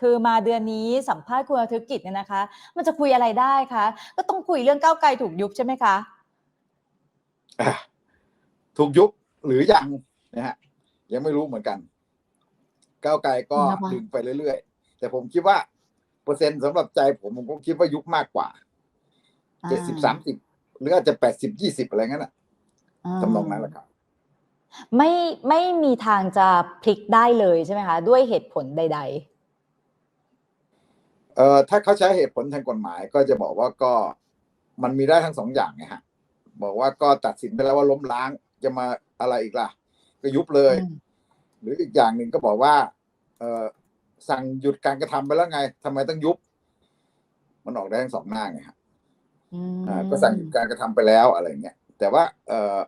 คือมาเดือนนี้สัมภาษณ์คุณธุรกิจเนี่ยนะคะ มันจะคุยอะไรได้คะก็ต้องคุยเรื่องก้าวไกลถูกยุบใช่ไหมคะอะถูกยุบหรือยังนะฮะยังไม่รู้เหมือนกัน ก้าวไกลก็นะคะดึงไปเรื่อยๆ แต่ผมคิดว่า เปอร์เซ็นต์สำหรับใจผมผมก็คิดว่ายุบมากกว่าเจ็ดสิบสามสิบหรืออาจจะแปดสิบยี่สิบอะไรงั้นน่ะาทำนองนั้นแหละครับไม่ไม่มีทางจะพลิกได้เลยใช่ไหมคะ ด้วยเหตุผลใด เอ่อถ้าเขาใช้เหตุผลทางกฎหมายก็จะบอกว่าก็มันมีได้ทั้งสองอย่างไงฮะ บอกว่าก็ตัดสินไปแล้วว่าล้มล้างจะมาอะไรอีกล่ะ ก็ยุบเลๆยอืมหรืออีกอย่างหนึ่งก็บอกว่า เออสั่งหยุดการกระทำไปแล้วไงทำไมต้องยุบ มันออกได้ทั้งสองหน้าไงฮะอืมอ่าก็สั่งหยุดการกระทำไปแล้วอะไรเงี้ยแต่ว่า เออ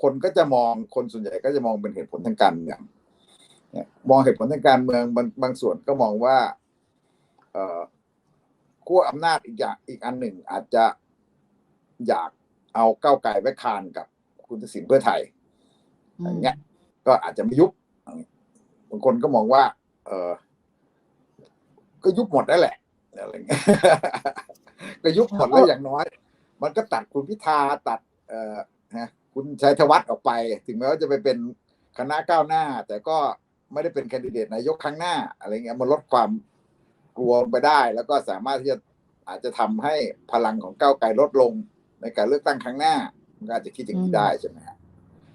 คนก็จะมองคนส่วนใหญ่ก็จะมองเป็นเหตุผลทางการเมืองเนี่ยมองเหตุผลทางการเมืองบางบางส่วนก็มองว่าเอ่อ ขั้วอำนาจอีกอย่างอีกอันหนึ่ง อาจจะอยากเอาก้าวไกลไว้คานกับคุณทักษิณเพื่อไทยอย่างเงี้ย ก็อาจจะไม่ยุบบางคนก็มองว่า เออก็ยุบหมดได้แหละอะไรเงี้ยก็ยุบหมดแล้วอย่างน้อย มันก็ตัดคุณพิธาตัด เอ่อฮะคุณชัยธวัฒน์ออกไป ถึงแม้ว่าจะไปเป็นคณะก้าวหน้า แต่ก็ไม่ได้เป็นแคนดิเดตนายกครั้งหน้า อะไรเงี้ยมันลดความ กลัวลงไปได้ แล้วก็สามารถที่จะอาจจะทำให้พลังของก้าวไกลลดลงในการเลือกตั้งครั้งหน้ามันก็อาจจะคิดอย่างนี้ได้ใช่ไหมฮะ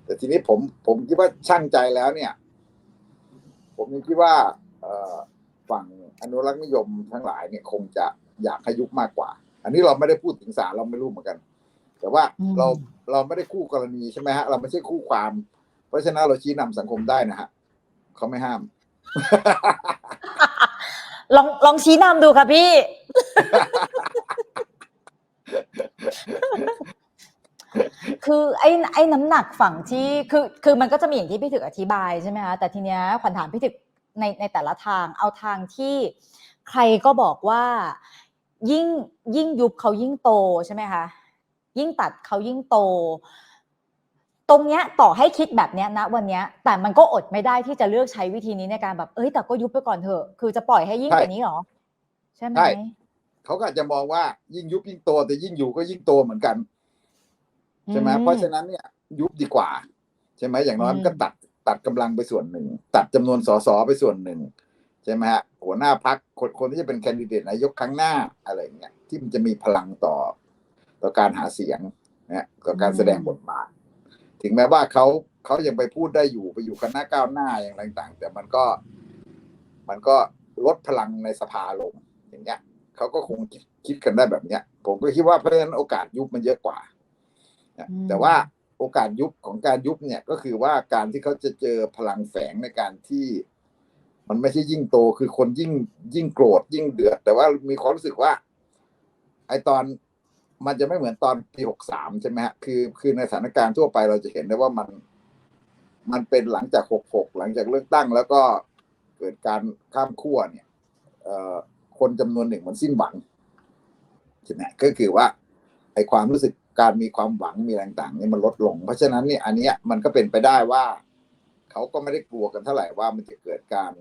แต่ทีนี้ผมผมคิดว่าช่างใจแล้วเนี่ย ผมยังคิดว่าเอ่อฝั่งอนุรักษ์นิยมทั้งหลายเนี่ยคงจะอยากให้ยุบมากกว่า อันนี้เราไม่ได้พูดถึงศาลเราไม่รู้เหมือนกัน แต่ว่าอืมเราเราไม่ได้คู่กรณีใช่ไหมฮะเราไม่ใช่คู่ความ เพราะฉะนั้นเราชี้นำสังคมได้นะฮะเขาไม่ห้าม ลองลองชี้นำดูค่ะพี่ คือไอ้ไอ้น้ำหนักฝั่งที่คือคือมันก็จะมีอย่างที่พี่ถึกอธิบายใช่ไหมคะแต่ทีเนี้ยขวัญถามพี่ถึกในในแต่ละทางเอาทางที่ใครก็บอกว่ายิ่งยิ่งยุบเขายิ่งโตใช่ไหมคะยิ่งตัดเขายิ่งโต ตรงเนี้ยต่อให้คิดแบบเนี้ยนะวันเนี้ยแต่มันก็อดไม่ได้ที่จะเลือกใช้วิธีนี้ในการแบบเอ้ยแต่ก็ยุบไปก่อนเถอะ คือจะปล่อยให้ยิ่งใช่กว่านี้เหรอ ใช่ไหมใช่เขาก็อาจจะมองว่ายิ่งยุบยิ่งโตแต่ยิ่งอยู่ก็ยิ่งโตเหมือนกันใช่ไหมอืเพราะฉะนั้นเนี่ยยุบดีกว่า ใช่ไหมอย่างน้อยอืมมันก็ตัดตัดกำลังไปส่วนหนึ่ง ตัดจำนวนสสไปส่วนหนึ่งใช่ไหมฮะหัวหน้าพักคนคนที่จะเป็นแคนดิเดตนายกครั้งหน้าอะไรอย่างเงี้ยที่มันจะมีพลังต่อ ต่อการหาเสียงนะต่อการแสดงบทบาท ถึงแม้ว่าเขาเขายังไปพูดได้อยู่ไปอยู่คณะก้าวหน้าอย่างไรต่าง ๆ แต่มันก็ มันก็ลดพลังในสภาลงอย่างเงี้ยเขาก็คงคิดกันได้แบบเนี้ย ผมก็คิดว่าเพราะฉะนั้นโอกาสยุบมันเยอะกว่านะอืมแต่ว่าโอกาสยุบของการยุบเนี่ยก็คือว่าการที่เขาจะเจอพลังแฝงในการที่ มันไม่ใช่ยิ่งโตคือคนยิ่งยิ่งโกรธยิ่งเดือด แต่ว่ามีความรู้สึกว่า ไอตอน มันจะไม่เหมือนตอนปีหกสามใช่ไหมฮะคือคือในสถานการณ์ทั่วไปเราจะเห็นได้ว่ามัน มันเป็นหลังจากหกหกหลังจากเลือกตั้ง แล้วก็เกิดการข้ามขั้วเนี่ยคนจำนวนหนึ่งมันสิ้นหวังใช่ไหมก็คือว่าไอความรู้สึกการมีความหวังมีอะไรต่างนี่มันลดลง เพราะฉะนั้นเนี่ยอันเนี้ยมันก็เป็นไปได้ว่าเขาก็ไม่ได้กลัวกันเท่าไหร่ว่ามันจะเกิดการ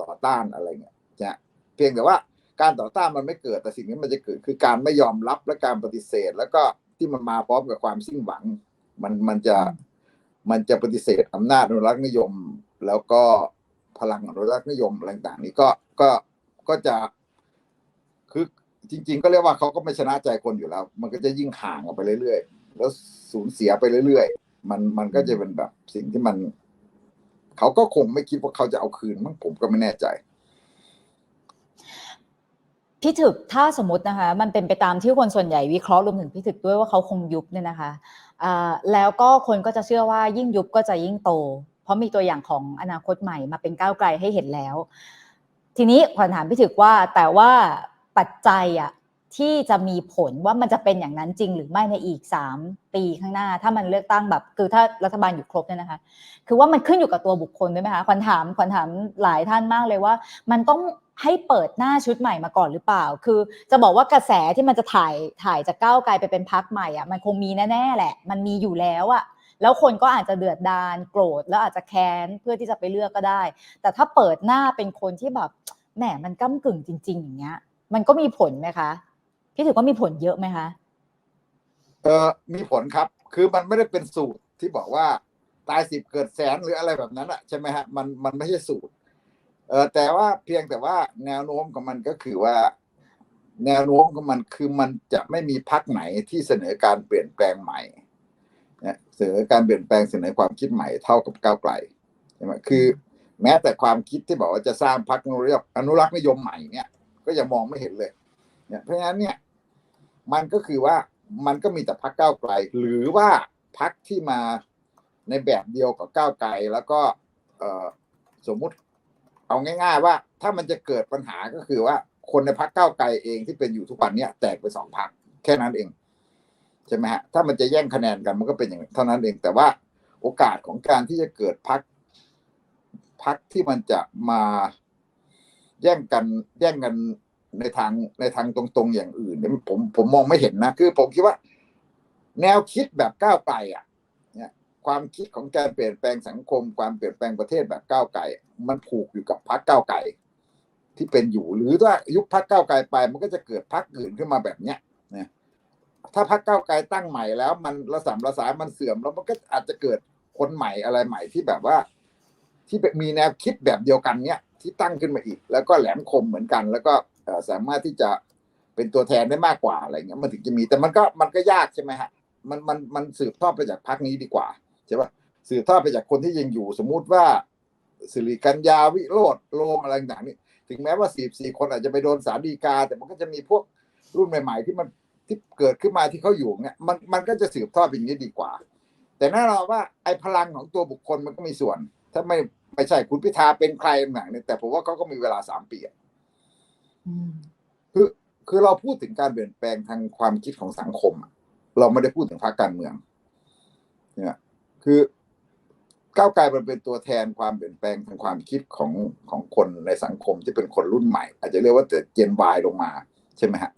ต่อต้านอะไรเงี้ยจะเพียงแต่ว่า การต่อต้านมันไม่เกิดแต่สิ่งที่มันจะเกิดคือการไม่ยอมรับและการปฏิเสธ แล้วก็ที่มันมาพร้อมกับความสิ้นหวัง มันมันจะมันจะปฏิเสธอำนาจอนุรักษ์นิยม แล้วก็พลังอนุรักษ์นิยมอะไรต่างๆ นี้ก็ก็ก็จะคือจริง ๆ ก็เรียกว่าเขาก็ไม่ชนะใจคนอยู่แล้ว มันก็จะยิ่งห่างออกไปเรื่อยๆ แล้วสูญเสียไปเรื่อยๆ มันมันก็จะเป็นแบบสิ่งที่มัน เขาก็คงไม่คิดว่าเขาจะเอาคืนมั้งผมก็ไม่แน่ใจ พี่ถึกถ้าสมมตินะคะ มันเป็นไปตามที่คนส่วนใหญ่วิเคราะห์รวมถึงพี่ถึกด้วยว่าเขาคงยุบเนี่ยนะคะแล้วก็คนก็จะเชื่อว่ายิ่งยุบก็จะยิ่งโต เพราะมีตัวอย่างของอนาคตใหม่มาเป็นก้าวไกลให้เห็นแล้ว ทีนี้ขวัญถามพี่ถึกว่าแต่ว่าปัจจัยอะที่จะมีผลว่ามันจะเป็นอย่างนั้นจริงหรือไม่ในอีกสามปีข้างหน้า ถ้ามันเลือกตั้งแบบ คือถ้ารัฐบาลอยู่ครบเนี่ยนะคะ คือว่ามันขึ้นอยู่กับตัวบุคคลด้วยไหมคะขวัญถามขวัญถามหลายท่านมากเลยว่า มันต้อง ให้เปิดหน้าชุดใหม่มาก่อนหรือเปล่า คือจะบอกว่ากระแสที่มันจะถ่ายถ่ายจากก้าวไกลไปเป็นพักใหม่อะมันคงมีแน่ๆแหละ มันมีอยู่แล้วอะแล้วคนก็อาจจะเดือดดาลโกรธแล้วอาจจะแค้นเพื่อที่จะไปเลือกก็ได้ แต่ถ้าเปิดหน้าเป็นคนที่แบบแหมมันก้ากึ่งจริง ๆ อย่างเงี้ย มันก็มีผลไหมคะพี่ถือว่ามีผลเยอะไหมคะเออมีผลครับ คือมันไม่ได้เป็นสูตรที่บอกว่าตายสิบเกิดแสนหรืออะไรแบบนั้นอะใช่ไหมฮะมันมันไม่ใช่สูตร เออแต่ว่าเพียงแต่ว่าแนวโน้มของมันก็คือว่า แนวโน้มของมันคือมันจะไม่มีพักไหนที่เสนอการเปลี่ยนแปลงใหม่เสนอการเปลี่ยนแปลงเสนอความคิดใหม่เท่ากับก้าวไกลใช่ไหมคือ แม้แต่ความคิดที่บอกว่าจะสร้างพรรคอนุรักษ์อนุรักษ์นิยมใหม่เนี่ยก็ยังมองไม่เห็นเลยเนี่ยเพราะฉะนั้นเนี่ยมันก็คือว่ามันก็มีแต่พรรคก้าวไกล หรือว่าพรรคที่มาในแบบเดียวกับก้าวไกลแล้วก็สมมุติ เอาง่าย ๆ ว่า ถ้ามันจะเกิดปัญหาก็คือว่าคนในพรรคก้าวไกลเองที่เป็นอยู่ทุกวันเนี้ยแตกไปสองพรรคแค่นั้นเองใช่ไหมฮะถ้ามันจะแย่งคะแนนกันมันก็เป็นอย่างเท่านั้นเอง แต่ว่าโอกาสของการที่จะเกิดพรรคพรรคที่มันจะมาแย่งกันแย่งกันในทางในทางตรงๆอย่างอื่นเนี่ยผมผมมองไม่เห็นนะ คือผมคิดว่า แนวคิดแบบก้าวไกลอะ ความคิดของการเปลี่ยนแปลงสังคม ความเปลี่ยนแปลงประเทศแบบก้าวไกลอะมันผูกอยู่กับพรรคก้าวไกลที่เป็นอยู่ หรือถ้ายุบพรรคก้าวไกลไป มันก็จะเกิดพรรคอื่นขึ้นมาแบบเนี้ยนะถ้าพรรคก้าวไกลตั้งใหม่แล้ว มันระสำระสายมันเสื่อมแล้วมันก็อาจจะเกิดคนใหม่อะไรใหม่ที่แบบว่า ที่มีแนวคิดแบบเดียวกันเนี้ยที่ตั้งขึ้นมาอีก แล้วก็แหลมคมเหมือนกัน แล้วก็สามารถที่จะเป็นตัวแทนได้มากกว่าอะไรเงี้ยมันถึงจะมีแต่มันก็มันก็ยากใช่ไหมฮะมันมันมันสืบทอดไปจากพรรคนี้ดีกว่า ใช่ปะสืบทอดไปจากคนที่ยังอยู่สมมุติว่าสิริกัญญาวิโรธโลมอะไรต่างๆนี่ถึงแม้ว่าสี่สี่คนอาจจะไปโดนสารดีกา แต่มันก็จะมีพวกรุ่นใหม่ ๆ ที่มันที่เกิดขึ้นมาที่เขาอยู่เนี่ยมันมันก็จะสืบทอดเป็นอย่างนี้ดีกว่า แต่แน่นอนว่าไอ้พลังของตัวบุคคลมันก็มีส่วน ถ้าไม่ไม่ใช่คุณพิธาเป็นใครต่างๆเนี่ยแต่ผมว่าเขาก็มีเวลาสามปีอะอืมคือคือเราพูดถึงการเปลี่ยนแปลงทางความคิดของสังคมอะเราไม่ได้พูดถึงพรรคการเมือง เนี่ย คือก้าวไกลมันเป็นตัวแทนความเปลี่ยนแปลงทางความคิดของของคนในสังคมที่เป็นคนรุ่นใหม่ อาจจะเรียกว่าแต่เจนวลงมาใช่ไหมฮะ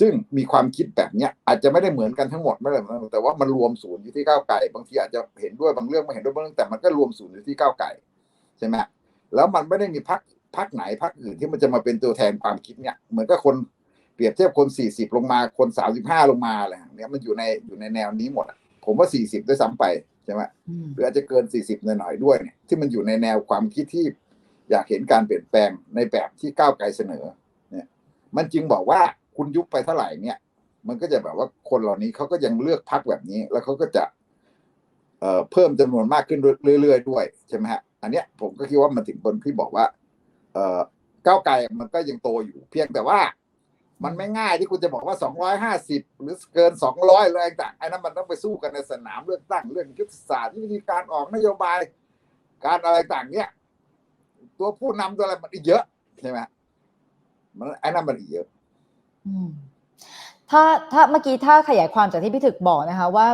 ซึ่งมีความคิดแบบเนี้ยอาจจะไม่ได้เหมือนกันทั้งหมดไม่ได้เหมือนกันแต่ว่ามันรวมศูนย์อยู่ที่ก้าวไกลบางทีอาจจะเห็นด้วยบางเรื่องไม่เห็นด้วยบางเรื่องแต่มันก็รวมศูนย์อยู่ที่ก้าวไกลใช่ไหมแล้วมันไม่ได้มีพรรคพรรคไหนพรรคอื่นที่มันจะมาเป็นตัวแทนความคิดเนี่ยเหมือนกับคนเปรียบเทียบคนสี่สิบลงมาคนสามสิบห้าลงมาอะไรเนี้ยมันอยู่ในอยู่ในแนวนี้หมดผมว่าสี่สิบด้วยซ้ำไป ใช่ไหมอืมหรืออาจจะเกิน 40หน่อยๆด้วยเนี่ยที่มันอยู่ในแนวความคิดที่อยากเห็นการเปลี่ยนแปลงในแบบที่ก้าวไกลเสนอเนี่ยมันจึงบอกว่าคุณยุบไปเท่าไหร่เนี่ย มันก็จะแบบว่าคนเหล่านี้เขาก็ยังเลือกพักแบบนี้ แล้วเขาก็จะเอ่อเพิ่มจำนวนมากขึ้นเรื่อยๆด้วยใช่ไหมฮะอันเนี้ยผมก็คิดว่ามันถึงบนที่บอกว่า เอ่อก้าวไกลมันก็ยังโตอยู่เพียงแต่ว่า มันไม่ง่ายที่คุณจะบอกว่า 250 หรือเกิน 200อะไรต่างไอ้นั้นมันต้องไปสู้กันในสนามเลือกตั้งเรื่องยุทธศาสตร์วิธีการออกนโยบาย การอะไรต่างเนี่ย ตัวผู้นำตัวอะไรมันอีกเยอะใช่ไหมมันไอ้นั้นมันอีกเยอะถ้าถ้าเมื่อกี้ถ้าขยายความจากที่พี่ถึกบอกนะคะ ว่า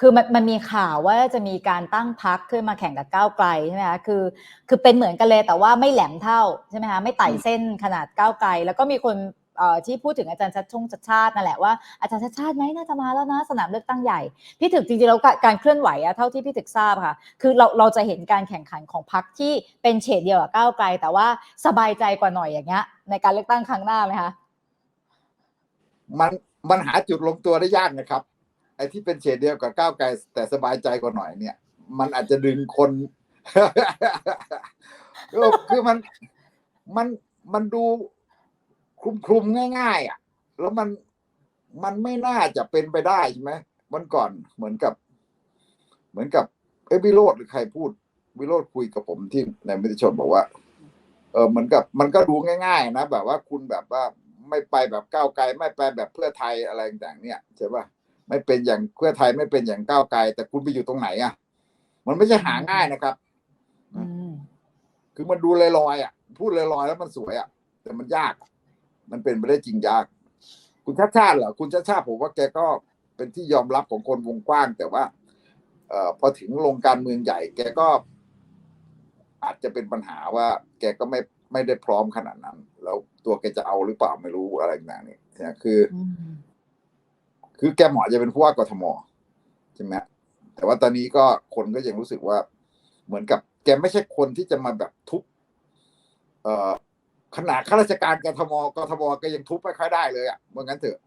คือมันมันมีข่าวว่าจะมีการตั้งพักขึ้นมาแข่งกับก้าวไกลใช่ไหมคะคือคือเป็นเหมือนกันเลยแต่ว่าไม่แหลมเท่าใช่ไหมคะไม่ไต่เส้นขนาดก้าวไกล แล้วก็มีคน ที่พูดถึงอาจารย์ชัดชงชัดชาตินั่นแหละว่าอาจารย์ชัดชาติไหมน่าจะมาแล้วนะสนามเลือกตั้งใหญ่ พี่ถึกจริงๆแล้วการเคลื่อนไหวอะเท่าที่พี่ถึกทราบค่ะ คือเราเราจะเห็นการแข่งขันของพรรคที่เป็นเฉดเดียวกับก้าวไกล แต่ว่าสบายใจกว่าหน่อยอย่างเงี้ย ในการเลือกตั้งครั้งหน้าไหมคะมันมันหาจุดลงตัวได้ยากนะครับไอ้ที่เป็นเฉดเดียวกับก้าวไกลแต่สบายใจกว่าหน่อยเนี่ย มันอาจจะดึงคนคือคือมันมันมันดู คลุมคลุมๆง่ายๆอะ แล้วมันมันไม่น่าจะเป็นไปได้ใช่ไหมวันก่อนเหมือนกับ เหมือนกับเอยวิโรธหรือใครพูด วิโรธคุยกับผมที่ในมิตรชนบอกว่า เออเหมือนกับ มันก็ดูง่าย ๆ นะแบบว่าคุณแบบว่าไม่ไปแบบก้าวไกล ไม่ไปแบบเพื่อไทยอะไรต่างๆเนี่ยใช่ป่ะไม่เป็นอย่างเพื่อไทยไม่เป็นอย่างก้าวไกล แต่คุณไปอยู่ตรงไหนอะ มันไม่ใช่หาง่ายนะครับอืมคือมันดูลอยๆอะ พูดลอยๆแล้วมันสวยอะ แต่มันยาก มันเป็นไปได้จริงยาก คุณชาติชาติเหรอคุณชาติชาติผมว่าแกก็เป็นที่ยอมรับของคนวงกว้าง แต่ว่าเอ่อพอถึงลงการเมืองใหญ่ แกก็ อาจจะเป็นปัญหาว่า แกก็ไม่ไม่ได้พร้อมขนาดนั้น แล้วตัวแกจะเอาหรือเปล่าไม่รู้อะไรต่างๆเนี่ยนะคืออืมคือแกเหมาะจะเป็นผู้ว่ากทมใช่ไหมฮะแต่ว่าตอนนี้ก็คนก็ยังรู้สึกว่า เหมือนกับ แกไม่ใช่คนที่จะมาแบบทุบเอ่อ ขนาดข้าราชการกทมกทมก็ยังทุบไม่ค่อยได้เลยอะเมื่องั้นเถอะ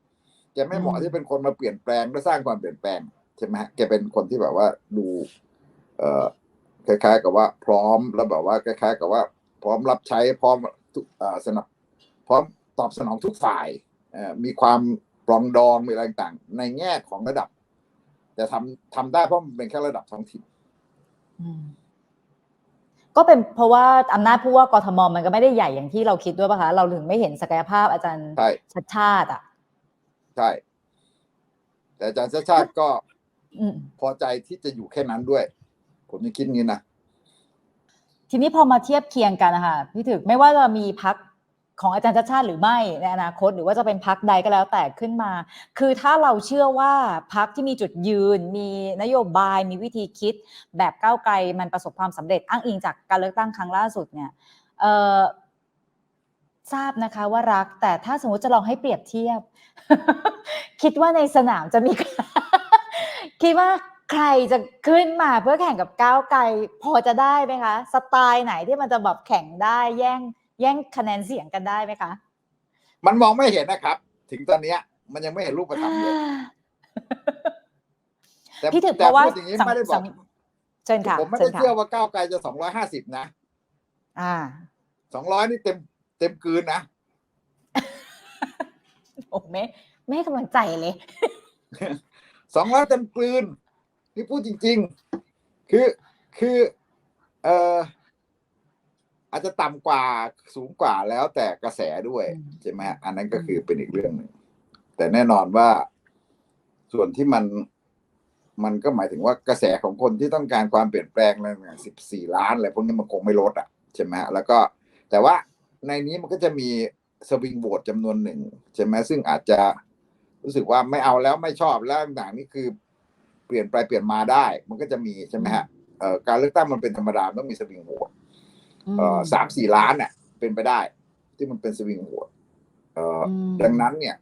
แกไม่เหมาะที่เป็นคนมาเปลี่ยนแปลงและสร้างความเปลี่ยนแปลงใช่ไหมฮะแกเป็นคนที่แบบว่าดู เอ่อคล้ายๆ กับว่า พร้อมแล้วแบบว่าคล้ายๆ กับว่า พร้อมรับใช้พร้อมทุกเอ่อสนับ พร้อมตอบสนองทุกฝ่ายเอ่อมีความปรองดองมีอะไรต่างๆในแง่ของระดับ แต่ทำทำได้เพราะมันเป็นแค่ระดับท้องถิ่นอืม ก็เป็นเพราะว่าอำนาจผู้ว่ากทมมันก็ไม่ได้ใหญ่อย่างที่เราคิดด้วยป่ะคะ เราถึงไม่เห็นศักยภาพอาจารย์ใช่ ชัดชาติอะ ใช่ แต่อาจารย์ชาติชาติก็อืม พอใจที่จะอยู่แค่นั้นด้วย ผมยังคิดงี้นะ ทีนี้พอมาเทียบเคียงกันนะคะพี่ถึกไม่ว่าจะมีพัก ของอาจารย์ชาติชาติหรือไม่ในอนาคต หรือว่าจะเป็นพักใดก็แล้วแต่ขึ้นมา คือถ้าเราเชื่อว่าพักที่มีจุดยืน มีนโยบายมีวิธีคิด แบบก้าวไกลมันประสบความสำเร็จอ้างอิงจากการเลือกตั้งครั้งล่าสุดเนี่ยทราบนะคะว่ารัก แต่ถ้าสมมติจะลองให้เปรียบเทียบ คิดว่าในสนามจะมีคิดว่าใครจะขึ้นมาเพื่อแข่งกับก้าวไกล พอจะได้ไหมคะ สไตล์ไหนที่มันจะแบบแข่งได้แย่ง แย่งคะแนนเสียงกันได้ไหมคะ มันมองไม่เห็นนะครับ ถึงตอนเนี้ย มันยังไม่เห็นรูปธรรมเลยแต่พี่ถึกเพแต่ราะว่าพูดอย่างนี้สังไม่ได้บอกสังเชิญค่ะผมไม่เชิได้ญค่ะเชื่อว่าก้าวไกลจะสองร้อยห้าสิบนะอ่าสองร้อยนี่เต็มเต็มกลืนนะโอ้ไม่ไม่ให้กำลังใจเลยสองร้อยเต็มกลืนนี่พูดจริง ๆ คือคือ เอ่อ อาจจะต่ำกว่าสูงกว่าแล้วแต่กระแสด้วยอืมใช่ไหมฮะอันนั้นก็คือเป็นอีกเรื่องหนึ่งแต่แน่นอนว่าส่วนที่มันมันก็หมายถึงว่ากระแสของคนที่ต้องการความเปลี่ยนแปลงอะไรอย่างสิบสี่ล้านอะไรพวกนี้มันคงไม่ลดอะใช่ไหมฮะแล้วก็แต่ว่าในนี้มันก็จะมีสวิงโหวตจำนวนหนึ่งใช่ไหมซึ่งอาจจะรู้สึกว่าไม่เอาแล้วไม่ชอบแล้วต่างๆนี่คือเปลี่ยนไปเปลี่ยนมาได้ มันก็จะมีใช่ไหมฮะเอ่อการเลือกตั้งมันเป็นธรรมดาต้องมีสวิงโหวตเอ่อ สามสี่ล้านเนี่ยเป็นไปได้ ที่มันเป็นสวิงโหวตเอ่ออมดังนั้นเนี่ย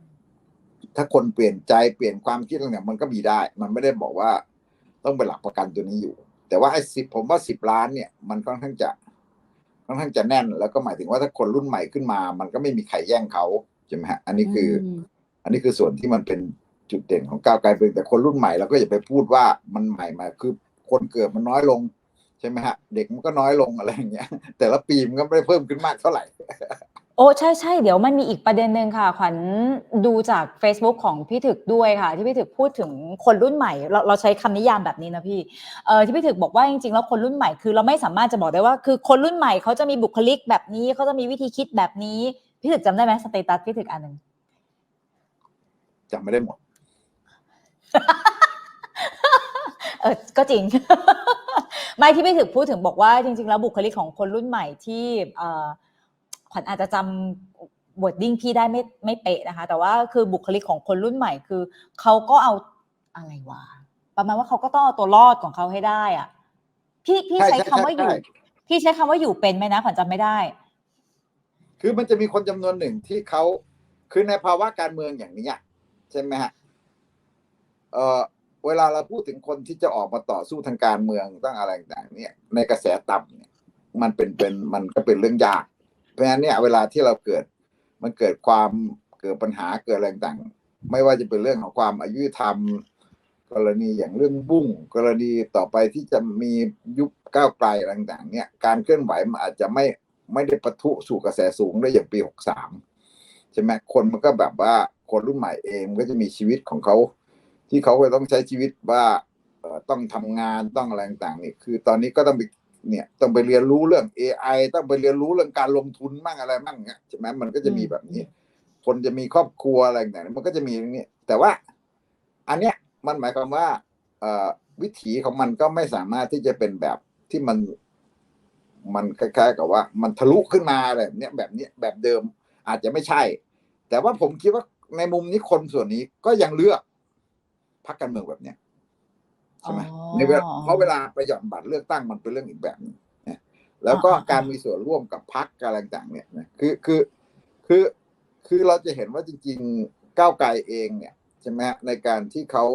ถ้าคนเปลี่ยนใจเปลี่ยนความคิดอะไรเนี่ยมันก็มีได้ มันไม่ได้บอกว่าต้องเป็นหลักประกันตัวนี้อยู่ แต่ว่าไอ้สิบผมว่าสิบล้านเนี่ย มันค่อนข้างจะค่อนข้างจะแน่น แล้วก็หมายถึงว่าถ้าคนรุ่นใหม่ขึ้นมา มันก็ไม่มีใครแย่งเขาใช่ไหมฮะอันนี้คืออมอันนี้คือส่วนที่มันเป็นจุดเด่นของก้าวไกลเป็นแต่คนรุ่นใหม่เราก็อย่าไปพูดว่ามันใหม่มาคือคนเกิดมันน้อยลง ใช่ไหมฮะเด็กมันก็น้อยลงอะไรอย่างเงี้ย แต่ละปีมันก็ไม่ได้เพิ่มขึ้นมากเท่าไหร่ โอ้ใช่ใช่เดี๋ยวมันมีอีกประเด็นหนึ่งค่ะ ขวัญดูจาก Facebook ของพี่ถึกด้วยค่ะ ที่พี่ถึกพูดถึงคนรุ่นใหม่ เราเราใช้คำนิยามแบบนี้นะพี่เออที่พี่ถึกบอกว่าจริงๆแล้วคนรุ่นใหม่คือเราไม่สามารถจะบอกได้ว่า คือคนรุ่นใหม่เขาจะมีบุคลิกแบบนี้เขาจะมีวิธีคิดแบบนี้ พี่ถึกจำได้ไหมสเตตัสพี่ถึกอันหนึ่งจำไม่ได้หมดเออก็จริง ไม่ที่พี่ถึกพูดถึงบอกว่าจริง ๆ แล้วบุคลิกของคนรุ่นใหม่ที่เอ่อขวัญอาจจะจำ wording พี่ได้ไม่ไม่เป๊ะนะคะ แต่ว่าคือบุคลิกของคนรุ่นใหม่คือเขาก็เอาอะไรวะประมาณว่าเขาก็ต้องเอาตัวรอดของเขาให้ได้อะพี่พี่ใช่ใช้ใช่คำว่าอยู่ใช่พี่ใช้คำว่าอยู่เป็นไหมนะขวัญจำไม่ได้ คือมันจะมีคนจำนวนหนึ่งที่เขาคือในภาวะการเมืองอย่างนี้อะใช่ไหมฮะเออ เวลาเราพูดถึงคนที่จะออกมาต่อสู้ทางการเมืองตั้งอะไรต่างๆเนี่ยในกระแสต่ำเนี่ยมันเป็นเป็นมันก็เป็นเรื่องยาก เพราะฉะนั้นเนี่ยเวลาที่เราเกิดมันเกิดความเกิดปัญหาเกิดอะไรต่างๆไม่ว่าจะเป็นเรื่องของความอายุธรรม กรณีอย่างเรื่องบุ้งกรณีต่อไปที่จะมียุบก้าวไกลอะไรต่างๆเนี่ยการเคลื่อนไหวมันอาจจะไม่ไม่ได้ปะทุสู่กระแสสูงได้อย่างปีหกสามใช่ไหมคนมันก็แบบว่าคนรุ่นใหม่เองก็จะมีชีวิตของเขา ที่เขาก็ต้องใช้ชีวิตว่าเอ่อต้องทำงานต้องอะไรต่างๆนี่คือตอนนี้ก็ต้องไปเนี่ยต้องไปเรียนรู้เรื่อง AI ต้องไปเรียนรู้เรื่องการลงทุนมั่งอะไรมั่งเนี่ยใช่ไหมมันก็จะมีแบบนี้ คนจะมีครอบครัวอะไรต่างๆมันก็จะมีอย่างนี้แต่ว่า อันเนี้ยมันหมายความว่าเอ่อวิถีของมันก็ไม่สามารถที่จะเป็นแบบที่มัน มันคล้ายๆ กับว่า มันทะลุขึ้นมาอะไรแบบเนี้ยแบบเนี้ยแบบเดิมอาจจะไม่ใช่ แต่ว่าผมคิดว่าในมุมนี้คนส่วนนี้ก็ยังเลือกพ รรคการเมืองแบบเนี้ยใช่ไหมอ๋อในเวลาเพราะเวลาไปหย่อนบัตรเลือกตั้งมันเป็นเรื่องอีกแบบหนึงนะแล้วก็อ่าอ่าการมีส่วนร่วมกับพรรคอะไรต่างๆเนี่ยนะคือคือคือคือเราจะเห็นว่าจริง ๆก้าวไกลเองเนี่ยใช่ไหมฮะในการที่เขา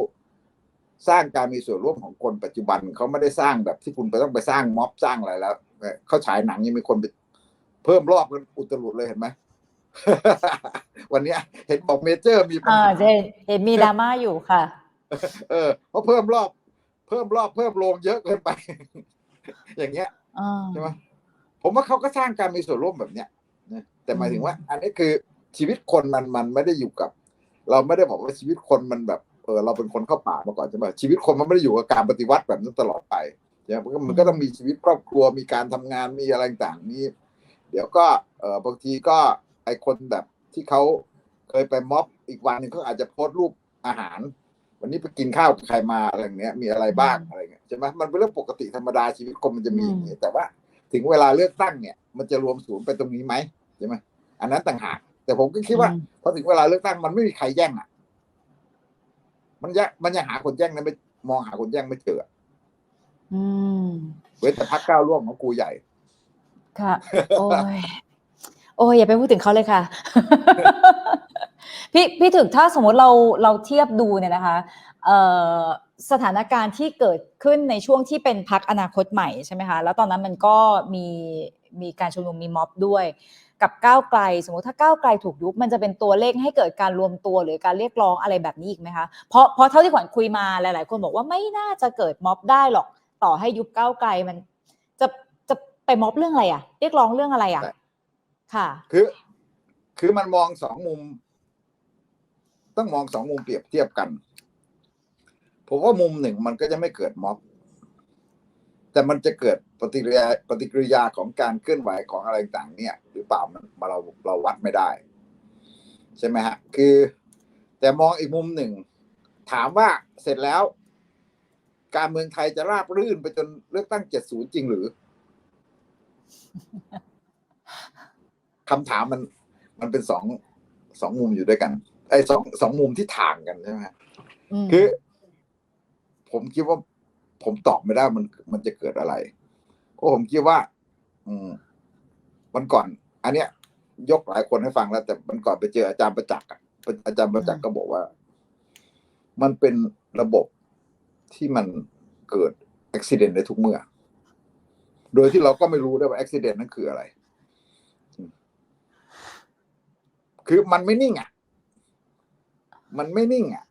สร้างการมีส่วนร่วมของคนปัจจุบันเขาไม่ได้สร้างแบบที่คุณไปต้องไปสร้างม็อบสร้างอะไรแล้วเอ่อเขาฉายหนังยังมีคนไปเพิ่มรอบกันอุตลุดเลยเห็นไหมวันเนี้ยเห็นบอกเมเจอร์มีปัญอ่าหาเจนเห็นมีดราม่าอยู่ค่ะ เออเพราะเพิ่มรอบ เพิ่มรอบเพิ่มโรงเยอะเกินไป อย่างเงี้ยอ่าใช่ไหมผมว่าเขาก็สร้างการมีส่วนร่วมแบบเนี้ยนะแต่หมายถึงว่า อันนี้คือชีวิตคนมันมันไม่ได้อยู่กับ เราไม่ได้บอกว่าชีวิตคนมันแบบเออเราเป็นคนเข้าป่ามาก่อนใช่ไหมชีวิตคนมันไม่ได้อยู่กับการปฏิวัติแบบนั้นตลอดไปใช่ไหมมันก็มันก็ต้องมีชีวิตครอบครัวมีการทำงานมีอะไรต่างๆมีเดี๋ยวก็เออบางทีก็ไอคนแบบที่เขาเคยไปม็อบอีกวันหนึ่งเขาอาจจะโพสต์รูปอาหาร วันนี้ไปกินข้าวกับใครมาอะไรอย่างเงี้ยมีอะไรบ้างอะไรเงี้ยใช่ไหมมันเป็นเรื่องปกติธรรมดาชีวิตคนมันจะมีอย่างนี้แต่ว่า ถึงเวลาเลือกตั้งเนี่ย มันจะรวมศูนย์ไปตรงนี้ไหมใช่ไหมอันนั้นต่างหากแต่ผมก็คิดว่าอืมพอถึงเวลาเลือกตั้งมันไม่มีใครแย่งอะ มันแยกมันยังหาคนแย่งนะไม่มองหาคนแย่งไม่เจออืมเว้นแต่พักก้าวร่วมของกูใหญ่ ค่ะ โอ้ยโอ้ยอย่าไปพูดถึงเขาเลยค่ะ พี่พี่ถึกถ้าสมมติเราเราเทียบดูเนี่ยนะคะเอ่อสถานการณ์ที่เกิดขึ้นในช่วงที่เป็นพักอนาคตใหม่ใช่ไหมคะแล้วตอนนั้นมันก็มีมีการชุมนุมมีม็อบด้วย กับก้าวไกล สมมติถ้าก้าวไกลถูกยุบมันจะเป็นตัวเลขให้เกิดการรวมตัวหรือการเรียกร้องอะไรแบบนี้อีกไหมคะเพราะเพราะเท่าที่ขวัญคุยมาหลาย ๆ คนบอกว่าไม่น่าจะเกิดม็อบได้หรอกต่อให้ยุบก้าวไกลมันจะจะไปม็อบเรื่องอะไรอะเรียกร้องเรื่องอะไรอะใช่ค่ะ คือคือมันมองสองมุม ต้องมองสองมุมเปรียบเทียบกัน ผมว่ามุมหนึ่งมันก็จะไม่เกิดม็อบ แต่มันจะเกิดปฏิกิริยาปฏิกิริยาของการเคลื่อนไหวของอะไรต่างเนี่ย หรือเปล่ามันเราเราวัดไม่ได้ ใช่ไหมฮะ คือ แต่มองอีกมุมหนึ่ง ถามว่าเสร็จแล้ว การเมืองไทยจะราบรื่นไปจนเลือกตั้งเจ็ดศูนย์จริงหรือคำถามมันมันเป็นสองสองมุมอยู่ด้วยกัน อ้สองสองมุมที่ต่างกันใช่ไหมฮะมคือ ผมคิดว่า ผมตอบไม่ได้มันมันจะเกิดอะไรเพราะผมคิดว่า อืมวันก่อน อันเนี้ย ยกหลายคนให้ฟังแล้ว แต่มันก่อนไปเจออาจารย์ประจักษ์อะอาจารย์ประจักษ์ก็บอกว่า มันเป็นระบบที่มันเกิดอุบิเหตุได้ทุกเมื่อ โดยที่เราก็ไม่รู้ด้วยว่าอุบิเหตุนั้นคืออะไร คือมันไม่นิ่งอะ มันไม่นิ่งอะ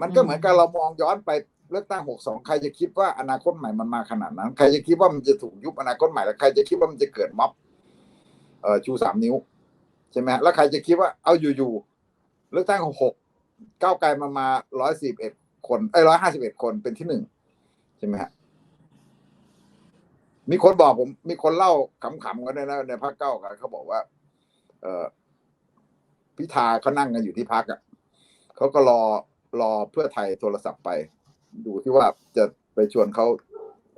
มันก็เหมือนกับเรามองย้อนไปเลือกตั้งหกสองใครจะคิดว่าอนาคตใหม่มันมาขนาดนั้น ใครจะคิดว่ามันจะถูกยุบอนาคตใหม่แล้วใครจะคิดว่ามันจะเกิดม็อบเอ่อชูสามนิ้ว ใช่ไหมฮะแล้วใครจะคิดว่าเอาอยู่ๆเลือกตั้งหกก้าวไกลมามาร้อยสี่เอ็ดคนไอ้ร้อยห้าสิบเอ็ดคนเป็นที่หนึ่งใช่ไหมฮะมีคนบอกผม มีคนเล่าขำๆกันด้วยนะในพักเก้าวไกลเขาบอกว่า เออพิธาเขานั่งกันอยู่ที่พักอะ เขาก็รอรอเพื่อไทยโทรศัพท์ไป ดูที่ว่าจะไปชวนเขา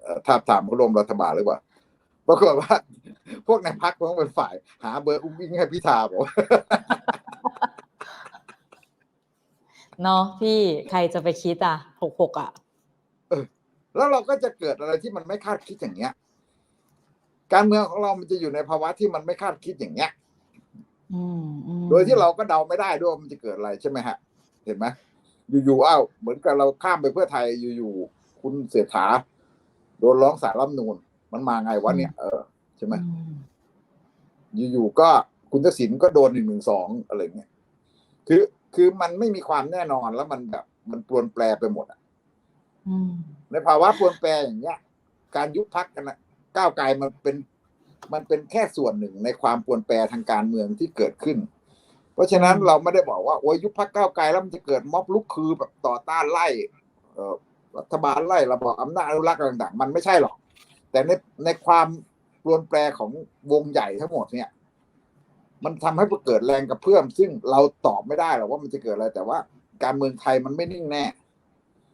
เอ่อทาบทามเขาร่วมรัฐบาลหรือเปล่าปรากฏว่า พวกในพักต้องเป็นฝ่าย หาเบอร์อุ้งวิ่งให้พิธาบอกว่าเนาะพี่ใครจะไปคิดอะหกหกอะแล้วเราก็จะเกิดอะไรที่มันไม่คาดคิดอย่างเงี้ย การเมืองของเรามันจะอยู่ในภาวะที่มันไม่คาดคิดอย่างเงี้ยอืมอืมโดยที่เราก็เดาไม่ได้ด้วยว่ามันจะเกิดอะไรใช่ไหมฮะ เห็นไหมอยู่ๆอ้าวเหมือนกับเราข้ามไปเพื่อไทยอยู่ๆคุณเศรษฐาโดนร้องสารรัฐธรรมนูนมันมาไงวะเนี่ยเออใช่ไหมอืมอยู่ๆก็คุณทักษิณก็โดนหนึ่งหนึ่งสองอะไรเงี้ยคือคือมันไม่มีความแน่นอนแล้วมันแบบมันปรวนแปรไปหมดอะอืมในภาวะปรวนแปรอย่างเงี้ย การยุบพักกันนะก้าวไกลมันเป็น มันเป็นแค่ส่วนหนึ่งในความปรวนแปรทางการเมืองที่เกิดขึ้น เพราะฉะนั้นเราไม่ได้บอกว่าโอ้ยยุบพักก้าวไกลแล้วมันจะเกิดม็อบลุกคือแบบต่อต้านไล่เอ่อรัฐบาลไล่ระบอบอำนาจอนุรักษ์อะไรต่างๆ มันไม่ใช่หรอก แต่ในในความปรวนแปรของวงใหญ่ทั้งหมดเนี่ย มันทำให้เกิดแรงกระเพื่อม ซึ่งเราตอบไม่ได้หรอกว่ามันจะเกิดอะไร แต่ว่าการเมืองไทยมันไม่นิ่งแน่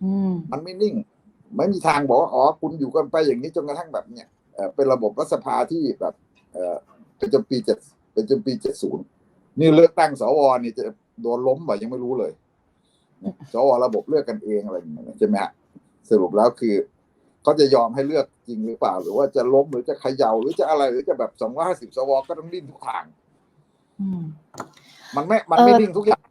อืมมันไม่นิ่ง ไม่มีทางบอกว่าอ๋อคุณอยู่กันไปอย่างนี้จนกระทั่งแบบเนี่ยเอ่อเป็นระบบรัฐสภาที่แบบเออเป็นจนปีเจ็ดเป็นจนปีเจ็ดศูนย์ นี่เลือกตั้งสวนี่จะโดนล้มบ่ยังไม่รู้เลยเนี่ยสวระบบเลือกกันเองอะไรอย่างเงี้ยใช่ไหมฮะสรุปแล้วคือเขาจะยอมให้เลือกจริงหรือเปล่า หรือว่าจะล้มหรือจะเขย่าหรือจะอะไรหรือจะแบบสองร้อยห้าสิบสวก็ต้องดิ้นทุกทางอืมมันไม่ มันไม่เออนิ่งทุกอย่าง